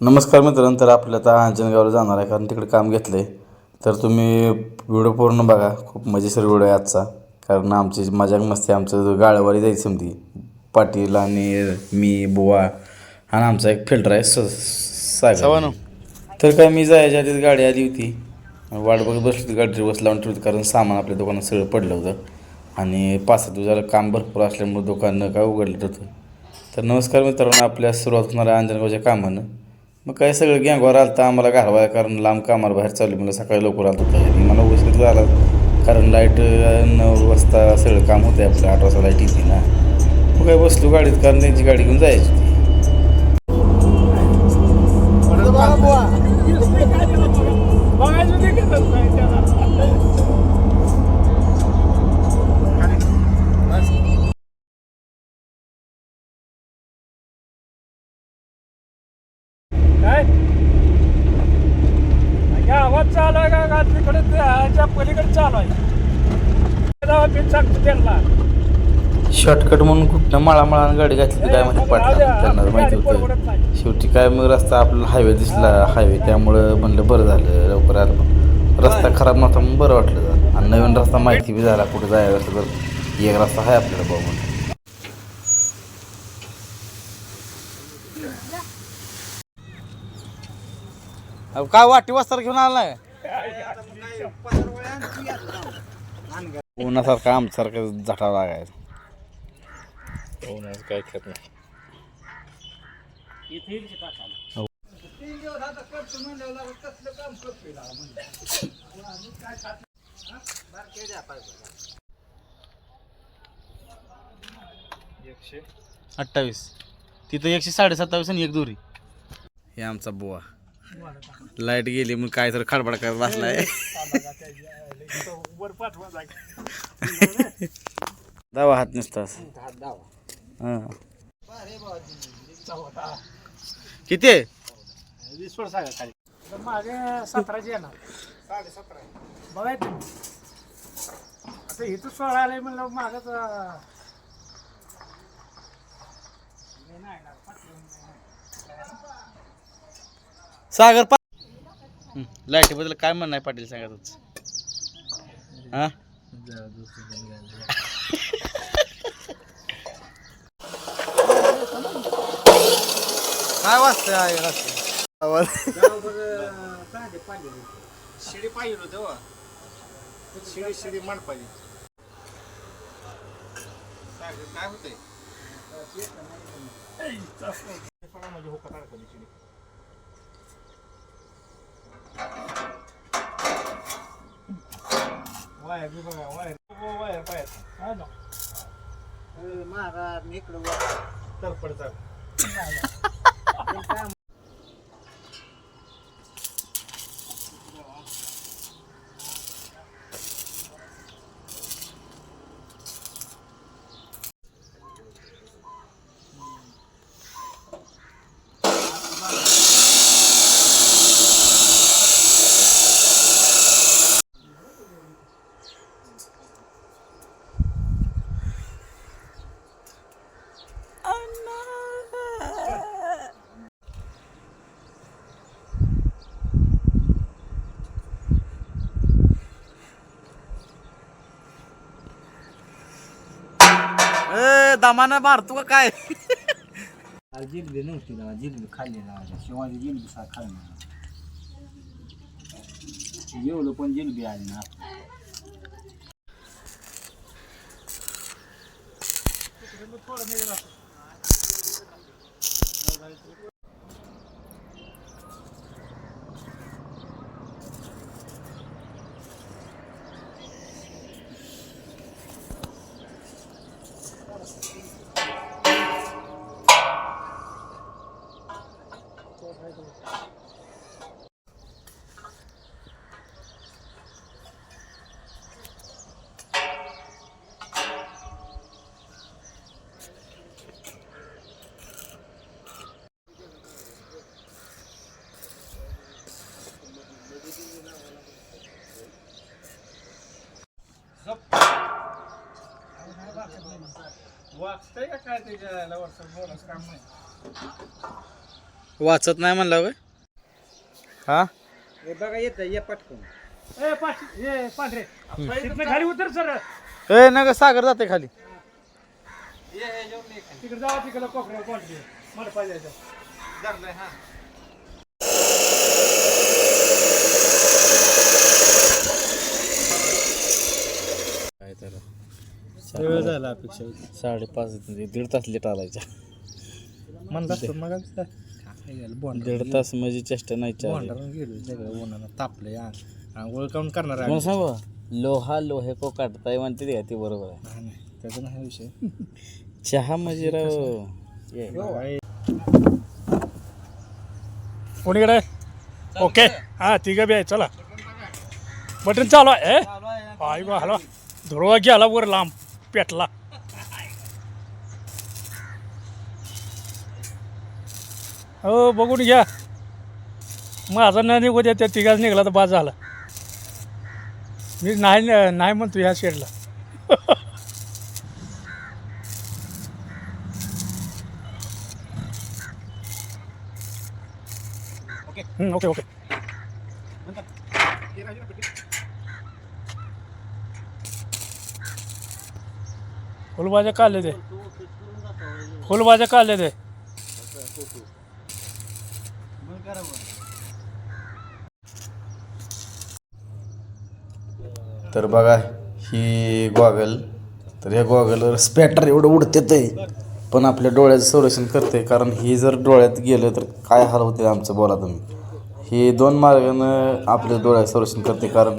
नमस्कार मित्रांनो तर आपल्या आता अंजनगावला जाणार आहे कारण तिकडे काम घेतलं आहे तर तुम्ही व्हिडिओ पूर्ण बघा खूप मजेशीर व्हिडिओ आहे आजचा. कारण आमची मजाक मस्ती आमचं गाळवारी जायची समती पाटील आणि मी बुवा आणि आमचा एक फिल्टर आहे स सागर. तर काय मी जायच्या आधीच गाडी आली होती. वाट बघत बसली होती गाडी बस लावून ठेवली कारण सामान आपल्या दुकानात सगळं पडलं होतं. आणि पाच सात दिवसाला काम भरपूर असल्यामुळे दुकान काय उघडलं होतं. तर नमस्कार मित्रांनो आपल्या सुरुवात होणाऱ्या अंजनगावच्या कामानं. मग काय सगळं गँगवर आलं तर आम्हाला घालवाय कारण लांब कामाला बाहेर चालू मला सकाळी लवकर आलं होतं मला उशीर झाला. कारण लाइट नऊ वाजता सगळं काम होतं आपलं. आठ वाजता लाइट येते ना. मग काय बसलो गाडीत कारण त्यांची गाडी घेऊन जायची ह्याच्या पलीकडे चालू आहे. मी सांगतो त्यांना. शॉर्टकट म्हणून कुठनं माळामाळानं गाडी घातली काय माहिती पाटला त्यांना माहिती होतं. शेवटी काय मग रस्ता आपल्याला हायवे दिसला हायवे त्यामुळं म्हणलं बरं झालं लवकर आलं रस्ता खराब नव्हता मग बरं वाटलं जरा. आणि नवीन रस्ता माहिती बी झाला कुठं जायचं असं तर एक रस्ता आहे आपल्याला भाऊ म्हणून. काय वाटी वस्त्र घेऊन आला उन्हासारखा आमच्यासारखं झटा लागायचं. उन्हाचं काय खेळ नाही. अठ्ठावीस. तिथं एकशे साडेसत्तावीस आणि एक दोरी. हे आमचा बुवा. लाइट गेली मग काय तर खडबड करत बसलाय. दावा हात नसतास किती आहे? मागे सतराचे येणार बघाय तुम्ही आता इथं सोळा आलंय म्हणलं मागच सागर पा लाईटीबद्दल काय म्हणणं आहे पाटील सांगा तुझं हां? काय वाजतंय आहे आवाज शिडी पाहिजे होतं तेव्हा शिडी शिडी मांड पाहिजे सागर, काय होतंय म्हणजे शिडी वायर बी बघा वायर वायर पाहिजे महाराज इकडं तर पडतात दमानं मारतो का काय? जिलबी नव्हती ना जिलबी खाल्ली ना शिवाजी जिलबी सा खाल्ली ना. जेवलो पण जिलबी आली ना. वाचतंय का काय त्याच्या वर्ष बोलाच काम नाही वाचत नाही म्हणलं हा? हे बघा येतं ये पटकन. ए पाच हे पांढरे. तिथनं खाली उतर सर. ए नग सागर जाते खाली. तिकडे जावा तिकडे पांढरे. हा. काय तर. वेळ झाला अपेक्षा साडेपाच दीड तास लेट आलायचा म्हणला मग दीड तास म्हणजे चेष्टा नाही गेलो अंग आंघोळ काऊन करणार आहे मग सांगू लोहा लोहे को काढताय म्हणते ते का ते बरोबर आहे. त्याचा नाही विषय. चहा म्हणजे राव ये. कोणीकडे? ओके. हा तिघं बी आहे चला. बटन चालू आहे ए? आई बा हलवा धुरवा गेला वर लांब पेटला. हो बघून घ्या. माझा नाही निघू द्या त्या तिघाच निघाला तर बाद झाला. मी नाही नाही म्हणतो ह्या शेडला. ओके. ओके फुलभाज्या काढले ते. फुलभाज्या काढले ते. तर बघा ही गॉगल. तर ह्या गॉगलवर स्पॅटर एवढं उडते आहे पण आपल्या डोळ्याचं संरक्षण करते कारण ही जर डोळ्यात गेलं तर काय हाल होते आमचं बोला तुम्ही. हे दोन मार्गानं आपल्या डोळ्याचं संरक्षण करते कारण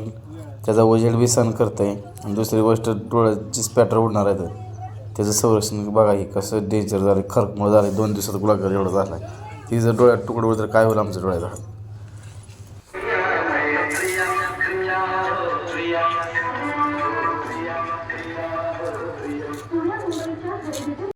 त्याचा उजेड बी सहन करते आणि दुसरी गोष्ट डोळ्याची स्पॅटर उडणार आहे तर त्याचं संरक्षण बघा हे कसं डेंजर झालं खरकमुळं झालं दोन दिवसात गुलागर एवढं झालं आहे ती जर डोळ्यात तुकडं उडलं तर काय होईल आमच्या डोळ्यात?